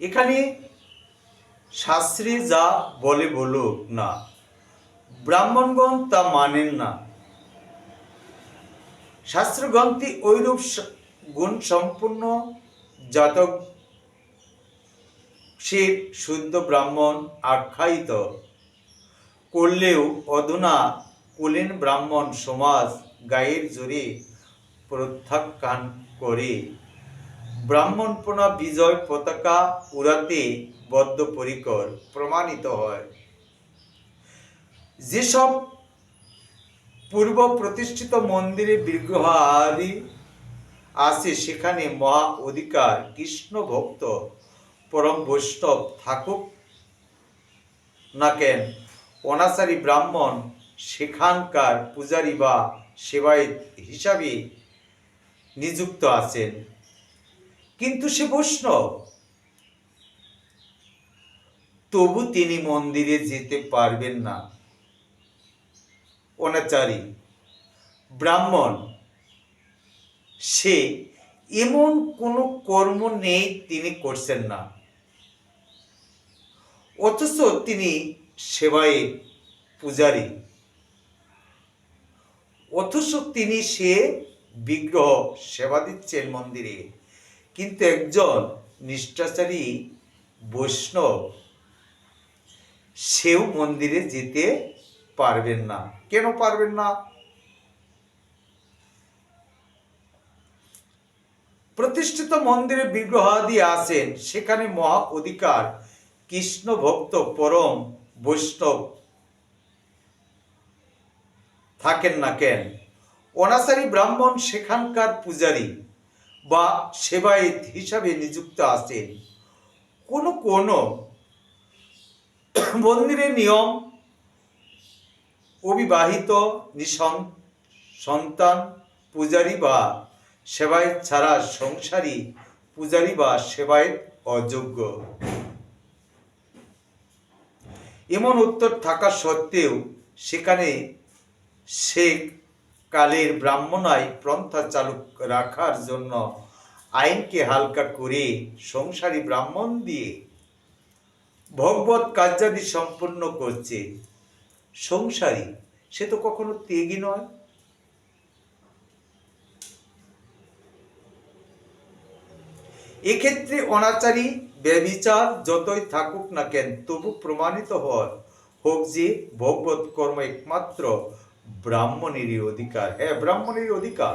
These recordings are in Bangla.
এখানে শাস্ত্রে যা বলে বলুক না, ব্রাহ্মণগণ তা মানেন না। শাস্ত্রগ্রন্থে ঐরূপ গুণ সম্পূর্ণ জাতক সে শুদ্ধ ব্রাহ্মণ আখ্যায়িত করলেও অধুনা কুলীন ব্রাহ্মণ সমাজ গায়ের জোরে প্রত্যাখ্যান করে। ব্রাহ্মণপনা বিজয় পতাকা উড়াতে বদ্ধপরিকর প্রমাণিত হয়। যেসব পূর্ব প্রতিষ্ঠিত মন্দিরে বিগ্রহ আদি আছে, সেখানে মহা অধিকার, কৃষ্ণ ভক্ত, পরম বৈষ্ণব থাকুক না কেন, অনাচারী ব্রাহ্মণ সেখানকার পূজারী বা সেবায়ত হিসাবে নিযুক্ত আছেন। কিন্তু সে বৈষ্ণব। তবু তিনি মন্দিরে যেতে পারবেন না। অনাচারী, ব্রাহ্মণ, সে এমন কোনো কর্ম নেই তিনি করছেন না। অথচ তিনি সেবায় পূজারী। অথচ তিনি সে বিগ্রহ সেবা দিচ্ছেন মন্দিরে। কিন্তু একজন নিষ্ঠাচারী বৈষ্ণব, সেও মন্দিরে যেতে পারবেন না। কেন পারবেন না? প্রতিষ্ঠিত মন্দিরে বিগ্রহাদি আছেন, সেখানে মহা অধিকার, কৃষ্ণ ভক্ত, পরম বৈষ্ণব থাকেন না কেন? অনাচারী ব্রাহ্মণ, সেখানকার পূজারী বা সেবায়ত হিসাবে নিযুক্ত আছেন। কোনো কোনো মন্দিরের নিয়ম অবিবাহিত নিসন সন্তান, পূজারী বা সেবায়ত ছাড়া সংসারী, পূজারী বা সেবায়ত অযোগ্য। এমন উত্তর থাকা সত্ত্বেও সেখানে শেখ কালের ব্রাহ্মণায় প্রন্থা চালু রাখার জন্য আইনকে হালকা করে সংসারী ব্রাহ্মণ দিয়ে ভগবত কার্যাদি সম্পন্ন করছে। সংসারী, সে তো কখনো ত্যাগী নয়। এক্ষেত্রে অনাচারী ব্যবিচার যতই থাকুক না কেন, তবু প্রমাণিত হয় হোক যে ভগবত কর্ম একমাত্র ব্রাহ্মণেরই অধিকার। হ্যাঁ ব্রাহ্মণেরই অধিকার।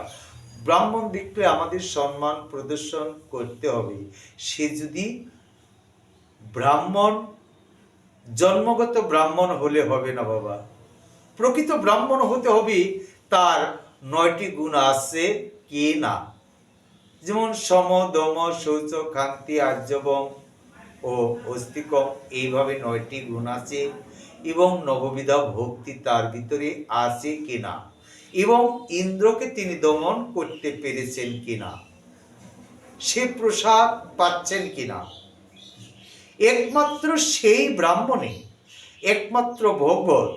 ব্রাহ্মণ দেখলে আমাদের সম্মান প্রদর্শন করতে হবে। সে যদি ব্রাহ্মণ, জন্মগত ব্রাহ্মণ হলে হবে না বাবা। প্রকৃত ব্রাহ্মণ হতে হবে তার নয়টি গুণ আছে, কে না? যেমন সম, দম, শৌচ কান্তি আর্যবম ও অস্তিকম এইভাবে নয়টি গুণ আছে। এবং নববিধা ভক্তি তার ভিতরে আছে কিনা? এবং ইন্দ্রকে তিনি দমন করতে পেরেছেন কিনা? সে প্রসাদ পাচ্ছেন কিনা? একমাত্র সেই ব্রাহ্মণে একমাত্র ভগবত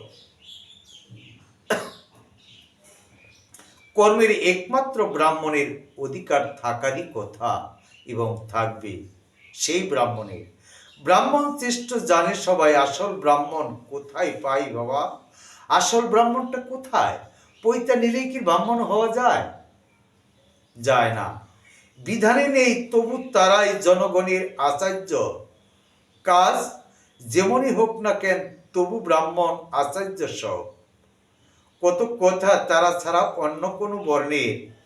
কর্মের একমাত্র ব্রাহ্মণের অধিকার থাকারই কথা এবং থাকবে সেই ব্রাহ্মণের। ব্রাহ্মণ শ্রেষ্ঠ জানে সবাই আসল ব্রাহ্মণ কোথায় পাই বাবা? আসল ব্রাহ্মণটা কোথায়? পৈতা নিলেই কি ব্রাহ্মণ হওয়া যায়? যায় না। বিধানে নেই, তবু তারাই জনগণের আচার্য। কাজ যেমনই হোক না কেন, তবু ব্রাহ্মণ আচার্য সব। কত কথা তারা ছাড়া অন্য কোনো বর্ণের।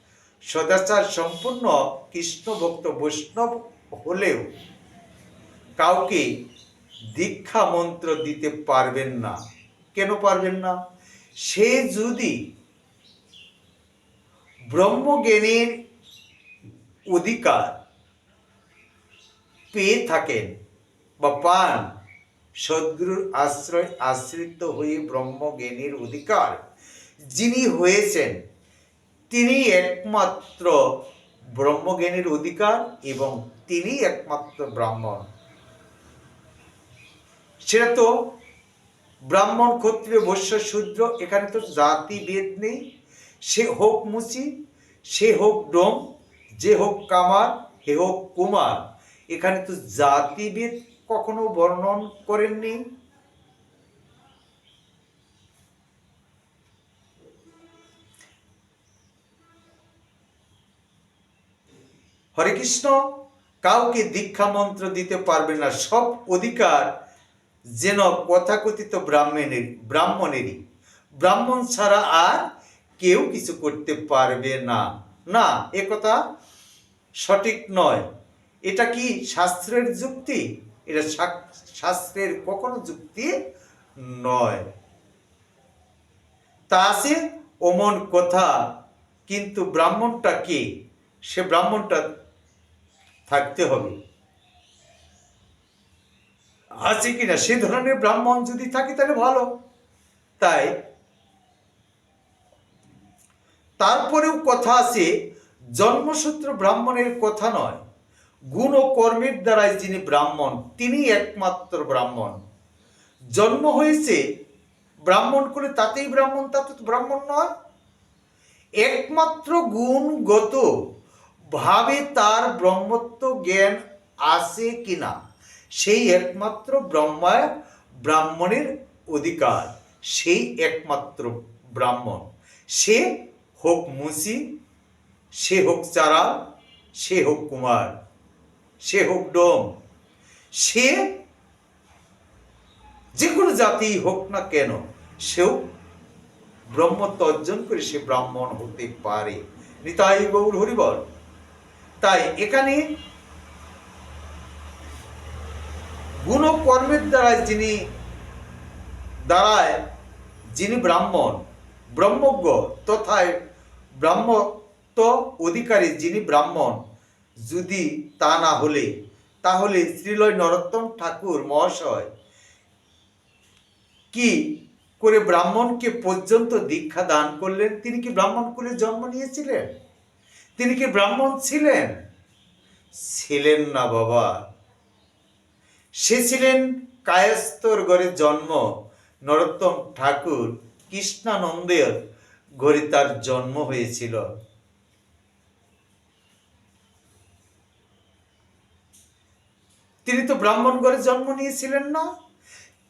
সদাচার সম্পূর্ণ কৃষ্ণ ভক্ত বৈষ্ণব হলেও কাউকে দীক্ষা মন্ত্র দিতে পারবেন না। কেন পারবেন না? সে যদি ব্রহ্মজ্ঞানের অধিকার পেয়ে থাকেন বা পান, সদ্গুরুর আশ্রয় আশ্রিত হয়ে ব্রহ্মজ্ঞানের অধিকার যিনি হয়েছেন, তিনি একমাত্র ব্রহ্মজ্ঞানের অধিকার এবং তিনি একমাত্র ব্রাহ্মণ। সেটা তো ব্রাহ্মণ, ক্ষত্রিয়, বৈশ্য, শূদ্র, এখানে তো জাতি ভেদ নেই। সে হোক মুচি, সে হোক ডোম যে হোক কামার হে হোক কুমার। এখানে তো জাতিভেদ কখনো বর্ণন করেননি। হরে কৃষ্ণ, কাউকে দীক্ষা মন্ত্র দিতে পারবে না। সব অধিকার যেন কথাকথিত ব্রাহ্মণের, ব্রাহ্মণেরই। ব্রাহ্মণ ছাড়া আর কেউ কিছু করতে পারবে না। না, এ কথা সঠিক নয়। এটা কি শাস্ত্রের যুক্তি? এটা শাস্ত্রের কখনো যুক্তি নয়। তা আছে অমন কথা, কিন্তু ব্রাহ্মণটা কে? সে ব্রাহ্মণটা থাকতে হবে। আছে কিনা? সে ধরনের ব্রাহ্মণ যদি থাকে তাহলে ভালো। তাই তারপরেও কথা আছে, জন্মসূত্র ব্রাহ্মণের কথা নয়। গুণ ও কর্মের দ্বারাই যিনি ব্রাহ্মণ তিনি একমাত্র ব্রাহ্মণ। জন্ম হয়েছে, ব্রাহ্মণ করে তাতেই ব্রাহ্মণ, তাতে তো ব্রাহ্মণ নয়। একমাত্র গুণগত ভাবে তার ব্রহ্মত্ব জ্ঞান আছে কিনা? সেই একমাত্র ব্রহ্মায় ব্রাহ্মণের অধিকার। সেই একমাত্র ব্রাহ্মণ। সে হোক মুসি, সে হোক চারা সে হোক কুমার, সে হোক ডোম। সে যে কোনো জাতি হোক না কেন, সেও ব্রহ্মত্ব অর্জন করে সে ব্রাহ্মণ হতে পারে। নিতাই গৌর হরিবল। তাই এখানে গুণ কর্মের দ্বারা যিনি দ্বারায় যিনি ব্রাহ্মণ, ব্রহ্মজ্ঞ তথায় ব্রাহ্মত্ব অধিকারী যিনি ব্রাহ্মণ, যদি তা না হলে, তাহলে শ্রীলয় নরোত্তম ঠাকুর মহাশয় কি করে ব্রাহ্মণকে পর্যন্ত দীক্ষা দান করলেন? তিনি কি ব্রাহ্মণ কুলে জন্ম নিয়েছিলেন? তিনি কি ব্রাহ্মণ ছিলেন? ছিলেন না বাবা। সে ছিলেন কায়স্তর ঘরে জন্ম। নরোত্তম ঠাকুর কৃষ্ণানন্দের ঘরে তার জন্ম হয়েছিল। তিনি তো ব্রাহ্মণ ঘরে জন্ম নিয়েছিলেন না।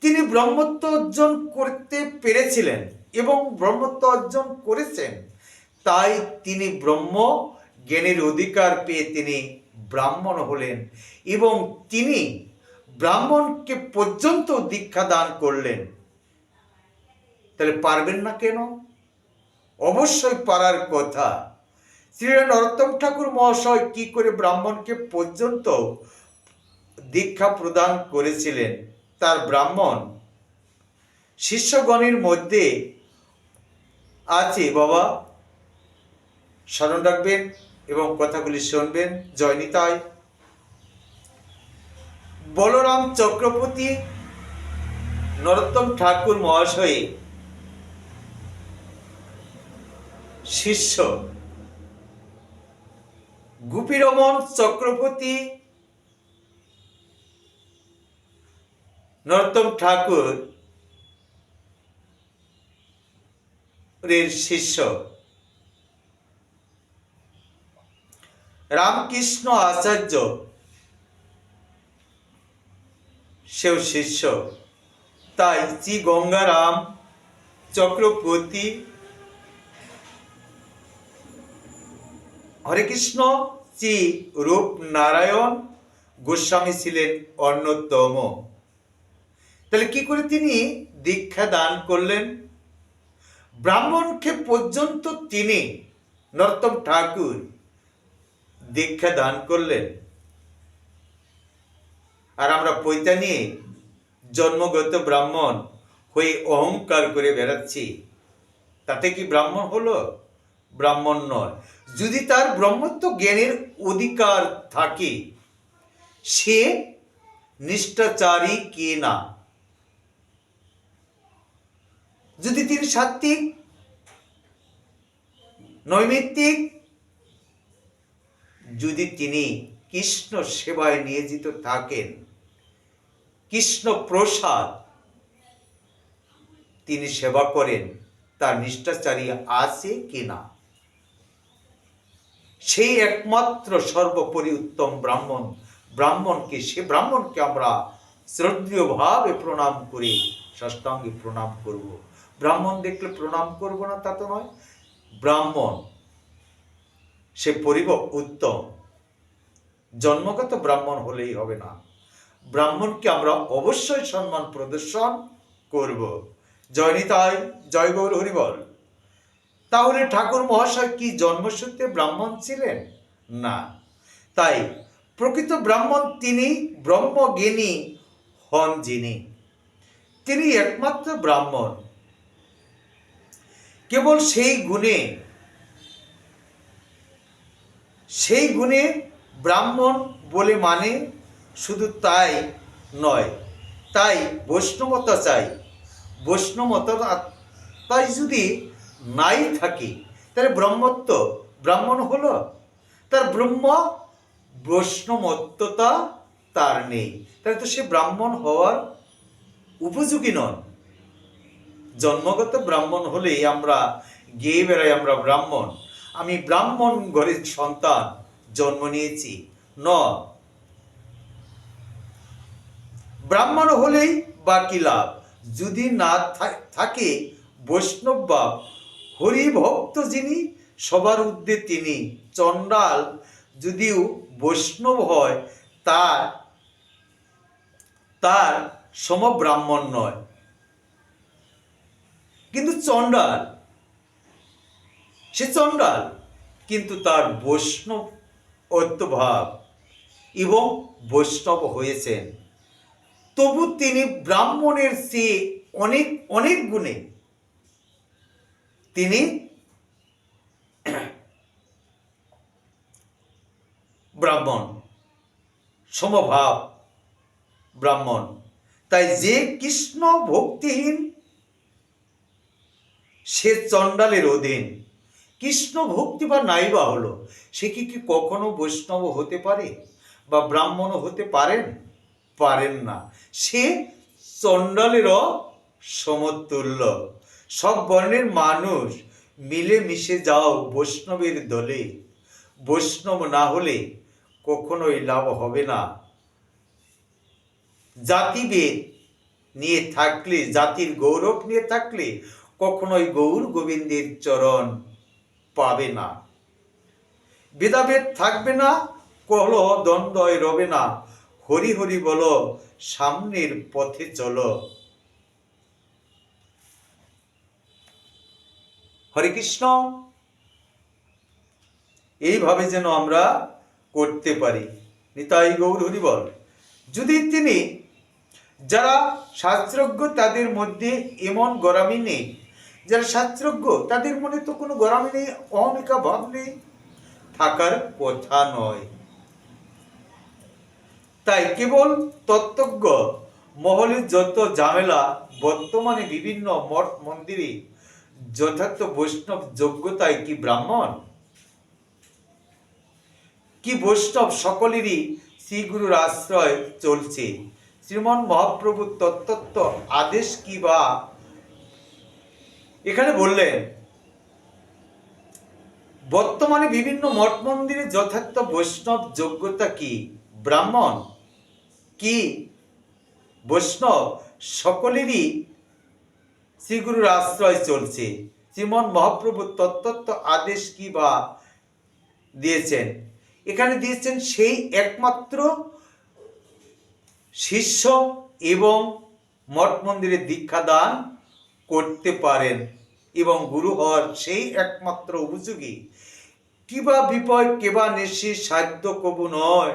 তিনি ব্রহ্মত্ব অর্জন করতে পেরেছিলেন এবং ব্রহ্মত্ব অর্জন করেছেন। তাই তিনি ব্রহ্ম জ্ঞানের অধিকার পেয়ে তিনি ব্রাহ্মণ হলেন এবং তিনি ব্রাহ্মণকে পর্যন্ত দীক্ষা দান করলেন। তাহলে পারবেন না কেন? অবশ্যই পারার কথা। শ্রী নরোত্তম ঠাকুর মহাশয় কি করে ব্রাহ্মণকে পর্যন্ত দীক্ষা প্রদান করেছিলেন? তার ব্রাহ্মণ শিষ্যগণের মধ্যে আছে বাবা, স্মরণ রাখবেন এবং কথাগুলি শুনবেন। জয় নিতাই। বলরাম চক্রবর্তী নরোত্তম ঠাকুর মহাশয় শিষ্য। গুপিরমন চক্রবর্তী নরোত্তম ঠাকুর শিষ্য। রামকৃষ্ণ আচার্য সেও শিষ্য। তাই শ্রী গঙ্গারাম চক্রবর্তী হরে কৃষ্ণ শ্রী রূপ নারায়ণ গোস্বামী ছিলেন অন্যতম। তাহলে কি করে তিনি দীক্ষা দান করলেন? ব্রাহ্মণকে পর্যন্ত তিনি নরোত্তম ঠাকুর দীক্ষা দান করলেন। আর আমরা পৈতা নিয়ে জন্মগত ব্রাহ্মণ হয়ে অহংকার করে বেড়াচ্ছি। তাতে কি ব্রাহ্মণ হলো? ব্রাহ্মণ নয়। যদি তার ব্রহ্মত্ব জ্ঞানের অধিকার থাকে, সে নিষ্ঠাচারী কে না? যদি তিনি সাত্বিক, নৈমিত্তিক, যদি তিনি কৃষ্ণ সেবায় নিয়োজিত থাকেন কৃষ্ণ প্রসাদ। তিনি সেবা করেন, তার নিষ্ঠাচারী আছে কিনা? সেই একমাত্র সর্বোপরি উত্তম ব্রাহ্মণ, ব্রাহ্মণকে সে ব্রাহ্মণকে আমরা শ্রদ্ধেয়ভাবে প্রণাম করে ষষ্ঠাঙ্গে প্রণাম করব। ব্রাহ্মণ দেখলে প্রণাম করব না তা তো নয়। ব্রাহ্মণ, সে পরিব উত্তম। জন্মগত ব্রাহ্মণ হলেই হবে না। ব্রাহ্মণকে আমরা অবশ্যই সম্মান প্রদর্শন করব। জয় নিতাই, জয় গৌর হরিবল তাহলে ঠাকুর মহাশয় কি জন্মসূত্রে ব্রাহ্মণ ছিলেন? না। তাই প্রকৃত ব্রাহ্মণ তিনি ব্রহ্মজ্ঞানী হন যিনি। তিনি একমাত্র ব্রাহ্মণ। কেবল সেই গুণে সেই গুণে ব্রাহ্মণ বলে মানে শুধু তাই নয়, তাই বৈষ্ণবতা চাই। বৈষ্ণবতা তাই যদি নাই থাকি, তাহলে ব্রহ্মত্ব, ব্রাহ্মণ হলো। তার ব্রহ্ম, বৈষ্ণবত্বতা তার নেই। তাহলে তো সে ব্রাহ্মণ হওয়ার উপযোগী নন। জন্মগত ব্রাহ্মণ হলেই আমরা গেয়ে বেড়াই আমরা ব্রাহ্মণ। আমি ব্রাহ্মণ ঘরের সন্তান, জন্ম নিয়েছি। ন ব্রাহ্মণ হলেই বা বাকি লাভ। যদি না থাকে বৈষ্ণব বাপ, হরিভক্ত যিনি, সবার ঊর্ধ্বে তিনি। চণ্ডাল যদিও বৈষ্ণব হয়, তার তার সমব্রাহ্মণ নয়। কিন্তু চণ্ডাল সে চণ্ডাল, কিন্তু তার বৈষ্ণব ঐত্যভাব এবং বৈষ্ণব হয়েছেন। তবু তিনি ব্রাহ্মণের চেয়ে অনেক অনেক গুণে। তিনি ব্রাহ্মণ, সমভাব ব্রাহ্মণ। তাই যে কৃষ্ণ ভক্তিহীন, সে চণ্ডালের অধীন। কৃষ্ণ ভক্তি বা নাইবা হলো, সে কি কি কখনো বৈষ্ণব হতে পারে বা ব্রাহ্মণ হতে পারেন? পারেন না। সে চণ্ডালেরও সমতুল্য। সব বর্ণের মানুষ মিলে মিশে যাও বৈষ্ণবের দলে। বৈষ্ণব না হলে কখনোই লাভ হবে না। জাতিভেদ নিয়ে থাকলে, জাতির গৌরব নিয়ে থাকলে কখনোই গৌর গোবিন্দের চরণ পাবে না। ভেদাভেদ থাকবে না, কলহ দ্বন্দ্বয় রবে না। হরি হরি বলো সামনের পথে চলো। হরে কৃষ্ণ। এইভাবে যেন আমরা করতে পারি। নিতাই গৌর হরি বল। যদি তিনি, যারা শাস্ত্রজ্ঞ তাদের মধ্যে এমন গরামি নেই, যারা শাস্ত্রজ্ঞ তাদের মনে তো কোনো গরামি নেই অহমিকা ভাব নেই। থাকার কথা নয়। তাই কেবল তত্ত্বজ্ঞ মহলের যত ঝামেলা, বর্তমানে বিভিন্ন মঠ মন্দিরে যথার্থ বৈষ্ণব যোগ্যতায় কি ব্রাহ্মণ? কি বৈষ্ণব সকলেরই শ্রীগুরুর আশ্রয় চলছে? শ্রীমন মহাপ্রভু তত্ত্ব আদেশ কি বা? এখানে বললেন, বর্তমানে বিভিন্ন মঠ মন্দিরে যথার্থ বৈষ্ণব যোগ্যতা কি? ব্রাহ্মণ, কি বৈষ্ণব, সকলেরই শ্রীগুরুর আশ্রয় চলছে। শ্রীমন মহাপ্রভু তত্ত্ব আদেশ কি বা দিয়েছেন? এখানে দিয়েছেন সেই একমাত্র শিষ্য এবং মঠ মন্দিরে দীক্ষা দান করতে পারেন এবং গুরু হওয়ার সেই একমাত্র উপযোগী। কিবা বিপয় কেবা নেশি সাধ্য কবু নয়।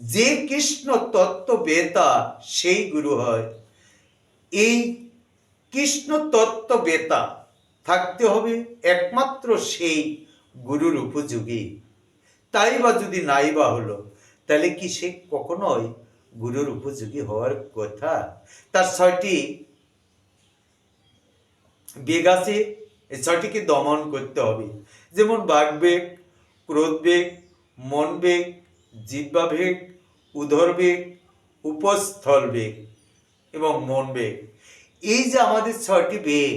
যে কৃষ্ণ তত্ত্ব বেতা সেই গুরু হয়। এই কৃষ্ণ তত্ত্ব বেতা থাকতে হবে একমাত্র সেই গুরুর উপযোগী। তাই বা যদি নাই বা হলো, তাহলে কি সে কখনোই গুরুর উপযোগী হওয়ার কথা? তার ছয়টি বেগ আছে ছয়টিকে দমন করতে হবে। যেমন বাগবেগ, ক্রোধবেগ, মনবেগ জিহ্বাবেগ উদরবেগ উপস্থল বেগ এবং মন বেগ এই যে আমাদের ছয়টি বেগ,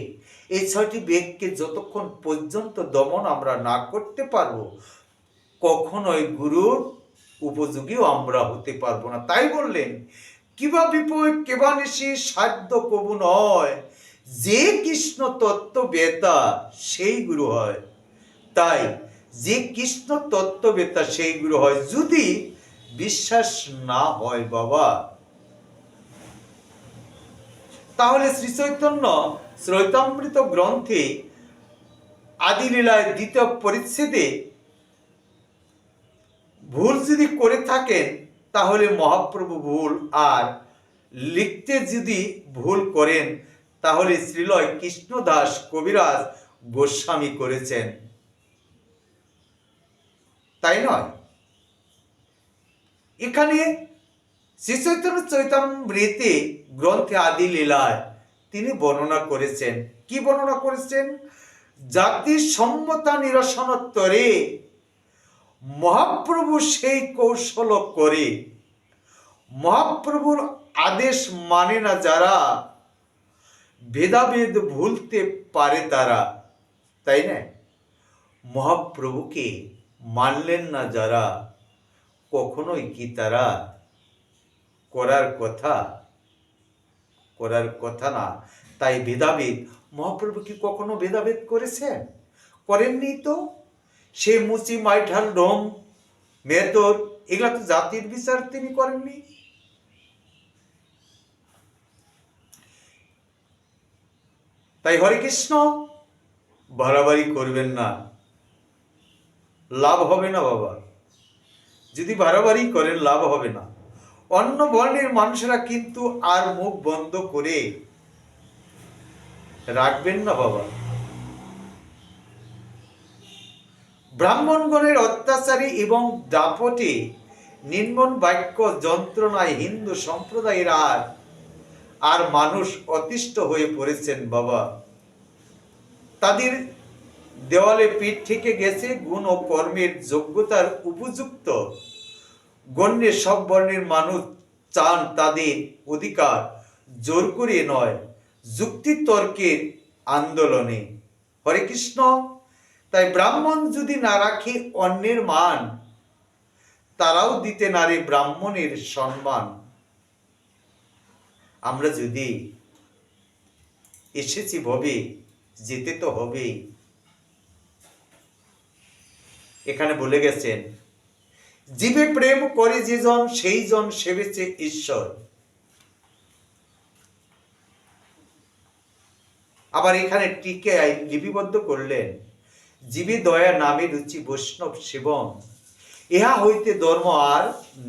এই ছয়টি বেগকে যতক্ষণ পর্যন্ত দমন আমরা না করতে পারব, কখনোই গুরুর উপযোগীও আমরা হতে পারব না। তাই বললেন, কিবা বিপয় কেবা নিশি, সাধ্য কবু নয়। যে কৃষ্ণ তত্ত্ব বেতা সেই গুরু হয়। তাই যে কৃষ্ণ তত্ত্ববেতা সেই গুরু হয় যদি বিশ্বাস না হয় বাবা। তাহলে শ্রী চৈতন্য শ্রৈতামৃত গ্রন্থে আদিলীলায় দ্বিতীয় পরিচ্ছেদে ভুল যদি করে থাকেন, তাহলে মহাপ্রভু ভুল। আর লিখতে যদি ভুল করেন, তাহলে শ্রীলয় কৃষ্ণদাস কবিরাজ গোস্বামী করেছেন। তাই নয়। এখানে শ্রী চৈতন্য চৈতামৃতে গ্রন্থে আদি লীলায় তিনি বর্ণনা করেছেন। কি বর্ণনা করেছেন? জাতির সম্মতা নিরসনোত্তরে মহাপ্রভু সেই কৌশল করে। মহাপ্রভুর আদেশ মানে না যারা, ভেদাভেদ ভুলতে পারে তারা। তাই না? মহাপ্রভুকে মানলেন না যারা, কখনোই কি তারা করার কথা করার কথা না। তাই ভেদাভেদ, মহাপ্রভু কি কখনো ভেদাভেদ করেছেন? করেননি তো? সে মুচি মাইঠাল ডোম, মেদর, এগুলা তো জাতির বিচার তিনি করেননি। তাই হরে কৃষ্ণ, বাড়াবাড়ি করবেন না। লাভ হবে না বাবা। যদি বাড়াবাড়ি করেন, লাভ হবে না। অন্য বর্ণের মানুষেরা কিন্তু আর মুখ বন্ধ করে রাখবেন না বাবা। ব্রাহ্মণগণের অত্যাচারী এবং দাপটে নির্মন বাক্য যন্ত্রণায় হিন্দু সম্প্রদায়ের আর আর মানুষ অতিষ্ঠ হয়ে পড়েছেন বাবা। তাদের দেওয়ালে পিঠ থেকে গেছে গুণ ও কর্মের যোগ্যতার উপযুক্ত। গণ্যে সব বর্ণের মানুষ চান তাদের অধিকার, জোর করে নয় যুক্তিতর্কের আন্দোলনে। হরে কৃষ্ণ, তাই ব্রাহ্মণ যদি না রাখে অন্যের মান, তারাও দিতে নারে ব্রাহ্মণের সম্মান। আমরা যদি এসেছি ভবে, যেতে তো হবেই। এখানে বলে গেছেন, জীবে প্রেম করে যে জন সেই জন সেবেছে ঈশ্বর। আবার এখানে টিকে লিপিবদ্ধ করলেন, জীবে দয়া নামে রুচি বৈষ্ণব শিবম ইহা হইতে ধর্ম আর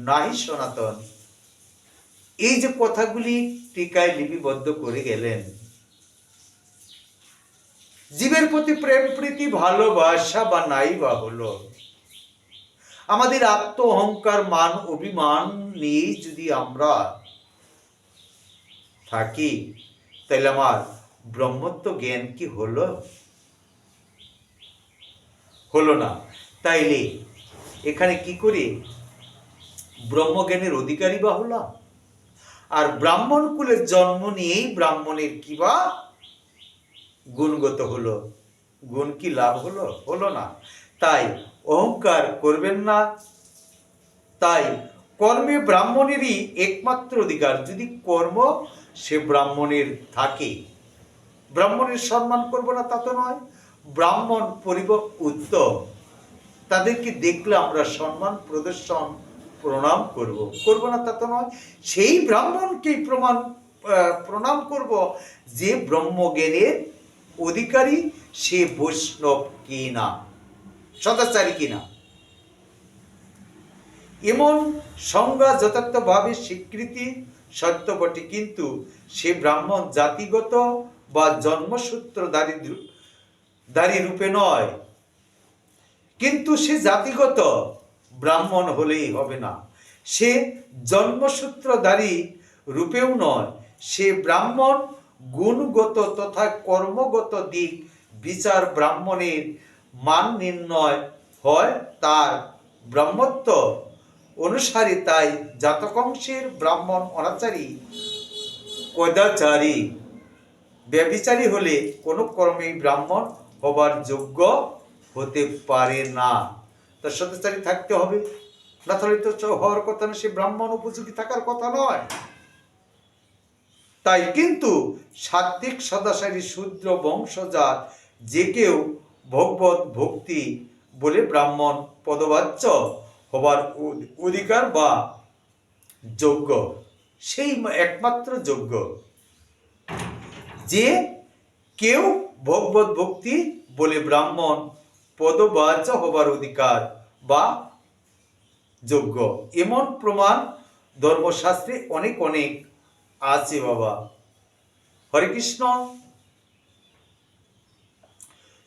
নাহি সনাতন। এই যে কথাগুলি টিকায় লিপিবদ্ধ করে গেলেন। জীবের প্রতি প্রেম, প্রীতি, ভালোবাসা বা নাই বা হলো। আমাদের আত্ম অহংকার মান, অভিমান নিয়েই যদি আমরা থাকি, তাহলে আমার ব্রহ্মত্ব জ্ঞান কি হলো? হলো না। তাইলে এখানে কি করে? ব্রহ্মজ্ঞানের অধিকারী বা হলাম। আর ব্রাহ্মণ কুলের জন্ম নিয়েই ব্রাহ্মণের কিবা গুণগত হলো। গুণ কি লাভ হলো? হলো না। তাই অহংকার করবেন না। তাই কর্মে ব্রাহ্মণেরই একমাত্র অধিকার। যদি কর্ম, সে ব্রাহ্মণের থাকে। ব্রাহ্মণের সম্মান করব না তা তো নয়। ব্রাহ্মণ পরিব উত্তম। তাদেরকে দেখলে আমরা সম্মান, প্রদর্শন, প্রণাম করব। করব না তা তো নয়। সেই ব্রাহ্মণকেই প্রমাণ প্রণাম করব যে ব্রহ্মজ্ঞানের অধিকারী, সে বৈষ্ণব কিনা সদাচারী কিনা এমন সংজ্ঞা যথার্থভাবে স্বীকৃতি সত্য বটে, কিন্তু সে ব্রাহ্মণ জাতিগত বা জন্মসূত্র দারিদ্র দারি রূপে নয়। কিন্তু সে জাতিগত ব্রাহ্মণ হলেই হবে না। সে জন্মসূত্রধারী রূপেও নয়। সে ব্রাহ্মণ গুণগত তথা কর্মগত দিক বিচার ব্রাহ্মণের মান নির্ণয় হয় তার ব্রাহ্মত্ব অনুসারে তাই জাতকংশের ব্রাহ্মণ অনাচারী কদাচারী ব্যবিচারী হলে কোনো কর্মেই ব্রাহ্মণ হবার যোগ্য হতে পারে না। তার সদাচারী থাকতে হবে। না তাহলে তো হওয়ার কথা না, সে ব্রাহ্মণ উপযোগী থাকার কথা নয়। তাই কিন্তু সাত্বিক সদাচারী শূদ্র বংশজাত যে কেউ ভগবত ভক্তি বলে ব্রাহ্মণ পদবাচ্য হবার অধিকার বা যোগ্য, সেই একমাত্র যোগ্য। যে কেউ ভগবত ভক্তি বলে ব্রাহ্মণ পদবাচ্য হবার অধিকার বা যোগ্য, এমন প্রমাণ ধর্মশাস্ত্রে অনেক অনেক আছে বাবা। হরে কৃষ্ণ।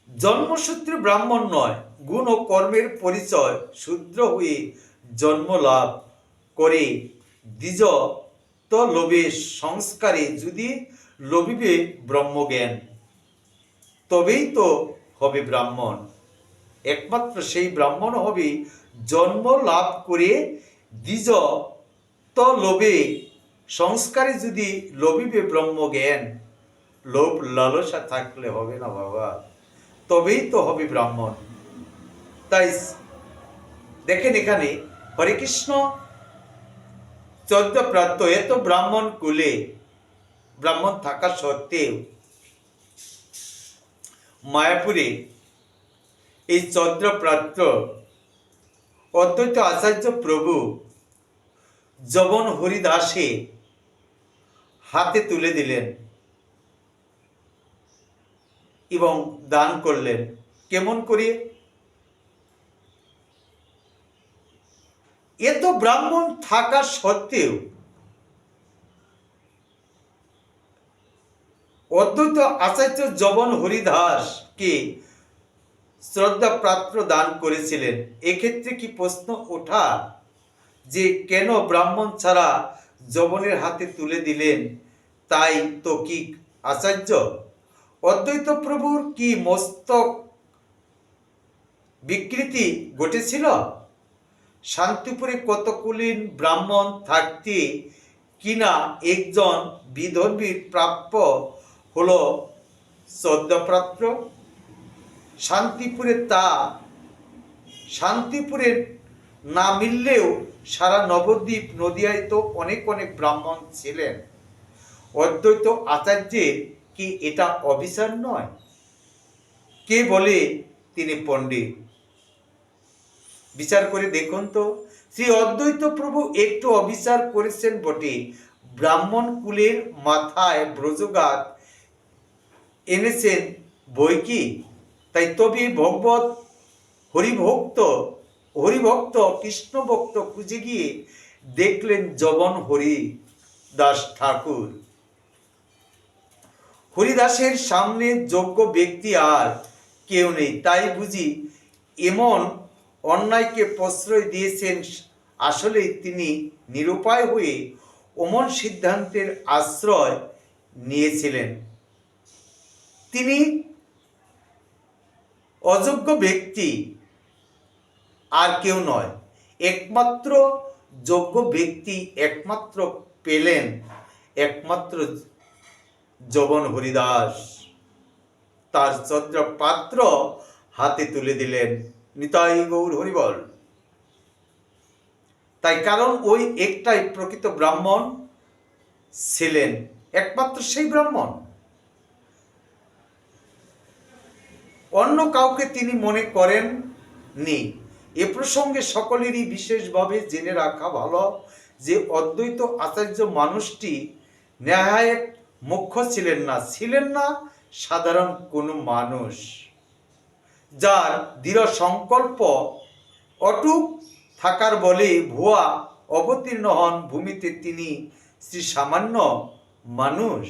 জন্মসূত্রে ব্রাহ্মণ নয়, গুণ ও কর্মের পরিচয় শূদ্র হয়ে জন্ম লাভ করে। দ্বিজ তো লোভে সংস্কারে যদি লোভিবে ব্রহ্মজ্ঞান, তবেই তো হবে ব্রাহ্মণ। একমাত্র সেই ব্রাহ্মণ হবে জন্ম লাভ করে দ্বিজ তো লোভে সংস্কারে যদি লোভিবে ব্রহ্মজ্ঞান লোভ লালসা থাকলে হবে না বাবা। তবেই তো হবে ব্রাহ্মণ। তাই দেখেন এখানে, হরে কৃষ্ণ চোদ্দ প্রাপ্ত এত ব্রাহ্মণ কুলে ব্রাহ্মণ থাকা সত্ত্বেও মায়াপুরে এই চন্দ্রপ্রাত্র অদ্বৈত আচার্য প্রভু যবন হরিদাসে হাতে তুলে দিলেন এবং দান করলেন। কেমন করে? এত ব্রাহ্মণ থাকা সত্ত্বেও অদ্বৈত আচার্য জবন হরিদাসকে শ্রদ্ধা পাত্র দান করেছিলেন। এক্ষেত্রে কি প্রশ্ন ওঠা যে কেন ব্রাহ্মণ ছাড়া জবনের হাতে তুলে দিলেন। তাই তো কি আচার্য, অদ্বৈত প্রভুর কি মস্তক বিকৃতি ঘটেছিল? শান্তিপুরে কতকুলীন ব্রাহ্মণ থাকতে কিনা একজন বিধর্মীর প্রাপ্য হল সদ্যপ্রাপ্য শান্তিপুরে তা শান্তিপুরে না মিললেও সারা নবদ্বীপ নদিয়ায় তো অনেক অনেক ব্রাহ্মণ ছিলেন। অদ্বৈত আচার্যের কি এটা অবিচার নয়? কে বলে তিনি পণ্ডিত? বিচার করে দেখুন তো, শ্রী অদ্বৈত প্রভু একটু অবিচার করেছেন বটে। ব্রাহ্মণ কুলের মাথায় ব্রজগাত এনেছেন বই কি? তাই তবে ভগবত হরিভক্ত হরিভক্ত কৃষ্ণ ভক্ত খুঁজে গিয়ে দেখলেন জবন হরি দাস ঠাকুর। হরিদাসের সামনে যোগ্য ব্যক্তি আর কেউ নেই। তাই বুঝি এমন অন্যায়কে প্রশ্রয় দিয়েছেন, আসলেই তিনি নিরুপায় হয়ে অমন সিদ্ধান্তের আশ্রয় নিয়েছিলেন। তিনি অযোগ্য ব্যক্তি আর কেউ নয়। একমাত্র যোগ্য ব্যক্তি একমাত্র পেলেন একমাত্র জবন হরিদাস। তার চন্দ্র পাত্র হাতে তুলে দিলেন। নিতাই গৌর হরিবল। তাই কারণ ওই একটাই প্রকৃত ব্রাহ্মণ ছিলেন, একমাত্র সেই ব্রাহ্মণ। অন্য কাউকে তিনি মনে করেন নি এ প্রসঙ্গে সকলেরই বিশেষভাবে জেনে রাখা ভালো যে অদ্বৈত আচার্য মানুষটি ন্যায় মুখ্য ছিলেন না ছিলেন না সাধারণ কোনো মানুষ। যার দৃঢ় সংকল্প অটুক থাকার বলে ভুয়া অবতীর্ণ হন ভূমিতে তিনি শ্রী সামান্য মানুষ।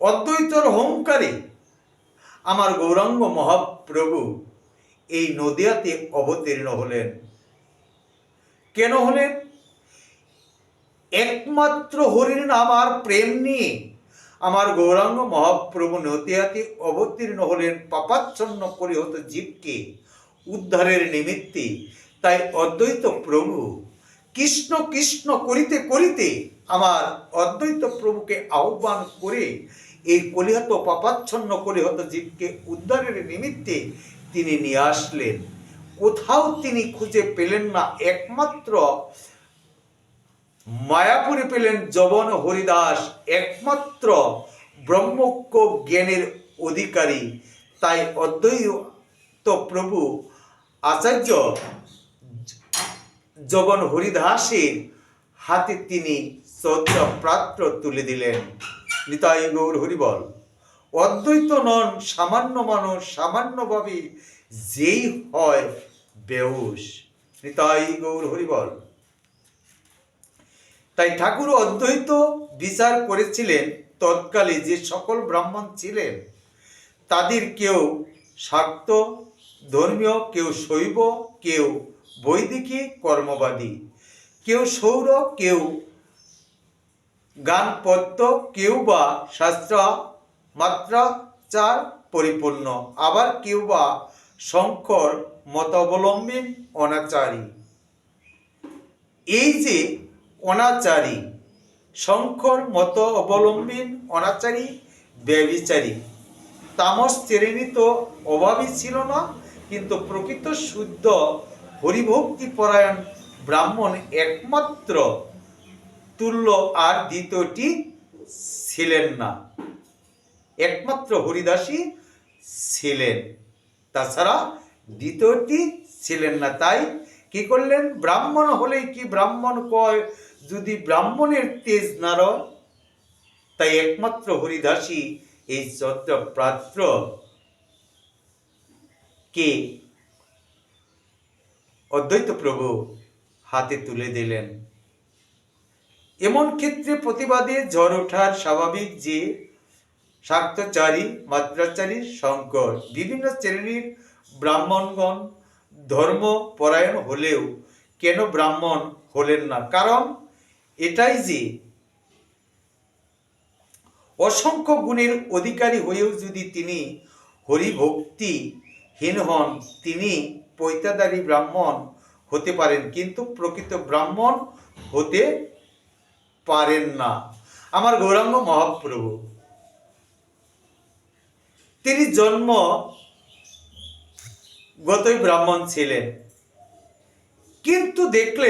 অদ্বৈতর হোমকারে আমার গৌরাঙ্গ মহাপ্রভু। এই নদিয়াতে অবতীর্ণ হলেন। কেন হলেন? একমাত্র হরির নাম আর প্রেম নিয়ে আমার গৌরাঙ্গ মহাপ্রভু নদিয়াতে অবতীর্ণ হলেন পাপাচ্ছন্ন করে হতো জীবকে উদ্ধারের নিমিত্তে। তাই অদ্বৈত প্রভু কৃষ্ণ কৃষ্ণ করিতে করিতে আমার অদ্বৈত প্রভুকে আহ্বান করে এই কলিহত পাপাচ্ছন্ন কলিহত জীবকে উদ্ধারের নিমিত্তে তিনি নিয়ে আসলেন। কোথাও তিনি খুঁজে পেলেন না, একমাত্র মায়াপুরে পেলেন জবন হরিদাস, একমাত্র ব্রহ্মজ্ঞ জ্ঞানের অধিকারী। তাই অদ্বৈত প্রভু আচার্য জগন হরিদাসের হাতে তিনি শ্রদ্ধা প্রাত্র তুলে দিলেন। নিতাই গৌর হরিবল। অদ্বৈত নন, সামান্য মানুষ সামান্যভাবে যেই হয় বেহুশ। নিতাই গৌর হরিবল তাই ঠাকুর অদ্বৈত বিচার করেছিলেন তৎকালে যে সকল ব্রাহ্মণ ছিলেন, তাদের কেউ শাক্ত, ধর্মীয়, কেউ শৈব, কেউ বৈদিকী, কর্মবাদী, কেউ সৌর, কেউ গানপত্য কেউ বা শাস্ত্র মাত্রাচার পরিপূর্ণ। আবার কেউ বা শঙ্কর মতাবলম্বী অনাচারী। এই যে অনাচারী, শঙ্কর মত অবলম্বী অনাচারী ব্যবিচারী তামস শ্রেণি তো অভাবই ছিল না, কিন্তু প্রকৃত শুদ্ধ হরিভক্তি পরায়ণ ব্রাহ্মণ একমাত্র তুল্য আর দ্বিতীয়টি ছিলেন না। একমাত্র হরিদাসী ছিলেন। তাছাড়া দ্বিতীয়টি ছিলেন না। তাই কি করলেন? ব্রাহ্মণ হলেই কি ব্রাহ্মণ কয়? যদি ব্রাহ্মণের তেজ না রয়, তাই একমাত্র হরিদাসী এই চত্র প্রাত্র কে? অদ্বৈত প্রভু হাতে তুলে দিলেন। এমন ক্ষেত্রে প্রতিবাদে ঝড় ওঠার স্বাভাবিক যে শাক্তচারী মাত্রাচারী শঙ্কর বিভিন্ন শ্রেণির ব্রাহ্মণগণ ধর্ম পরায়ণ হলেও কেন ব্রাহ্মণ হলেন না? কারণ এটাই যে অসংখ্য গুণের অধিকারী হয়েও যদি তিনি হরিভক্তিহীন হন, তিনি পৈতাদারী ব্রাহ্মণ হতে পারেন, কিন্তু প্রকৃত ব্রাহ্মণ হতে পারেন না। আমার গৌরাঙ্গ মহাপ্রভু তিনি জন্ম গতই ব্রাহ্মণ ছিলেন। কিন্তু দেখলে